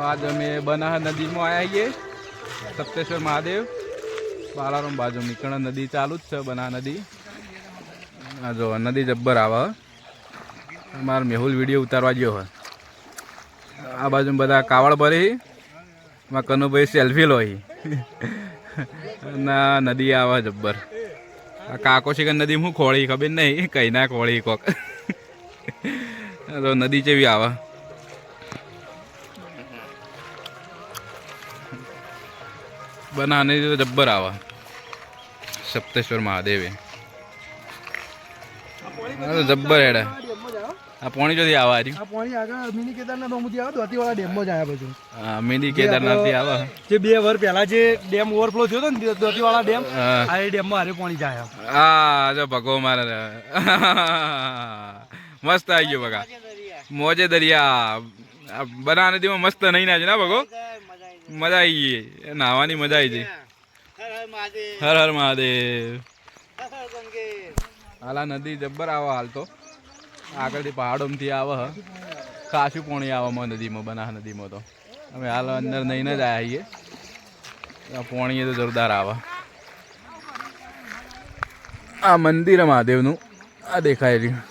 આજ અમે બનાહ નદીમાં આવ્યા છીએ. સપ્તેશ્વર મહાદેવ. બાલારામ બાજુ નીકળ નદી ચાલુ જ છે, બનાહ નદી. આ જો, નદી જબ્બર આવે. મારો મેહુલ વીડિયો ઉતારવા ગયો હોય. આ બાજુ બધા કાવડ ભરી. માં કનુભાઈ સેલ્ફી લોહી. ના, નદી આવે જબ્બર. આ કાકો છે કે નદી હું ખોળી ખબર નહીં. કઈ ના ખોળી કોક. નદી જેવી આવે. બનાને તો જબ્બર આવે. સપ્તેશ્વર મહાદેવે. જબ્બર હેડા. આ પોણી જોથી આવા હારી આ પોણી આગળ મિની કેદારનાથ અમુથી આવે ધોતીવાળા ડેમમાં જ આવ્યા પછી હા મિની કેદારનાથથી આવે. જે બે વર પહેલા જે ડેમ ઓવરફ્લો થયો હતો ને ધોતીવાળા ડેમ. આ ડેમમાં હારે પોણી જાય આ જો ભગવો મારે મસ્ત આવી ગયો બગા મોજે દરિયા. બના નદીમાં મસ્ત નહીં ના છે ના ભગો મજા આવી ગઈ. નાહવાની મજા આવી ગઈ. હર હર મહાદેવ. હાલા નદી જબ્બર આવે હાલ તો. આગળથી પહાડોમાંથી આવે, હ. ખાસું પોણી આવે નદીમાં બના નદીમાં તો. અમે હાલ અંદર નહીં જ આવ્યા છીએ. આ તો જોરદાર આવે. આ મંદિર મહાદેવનું. આ દેખાય રહ્યું.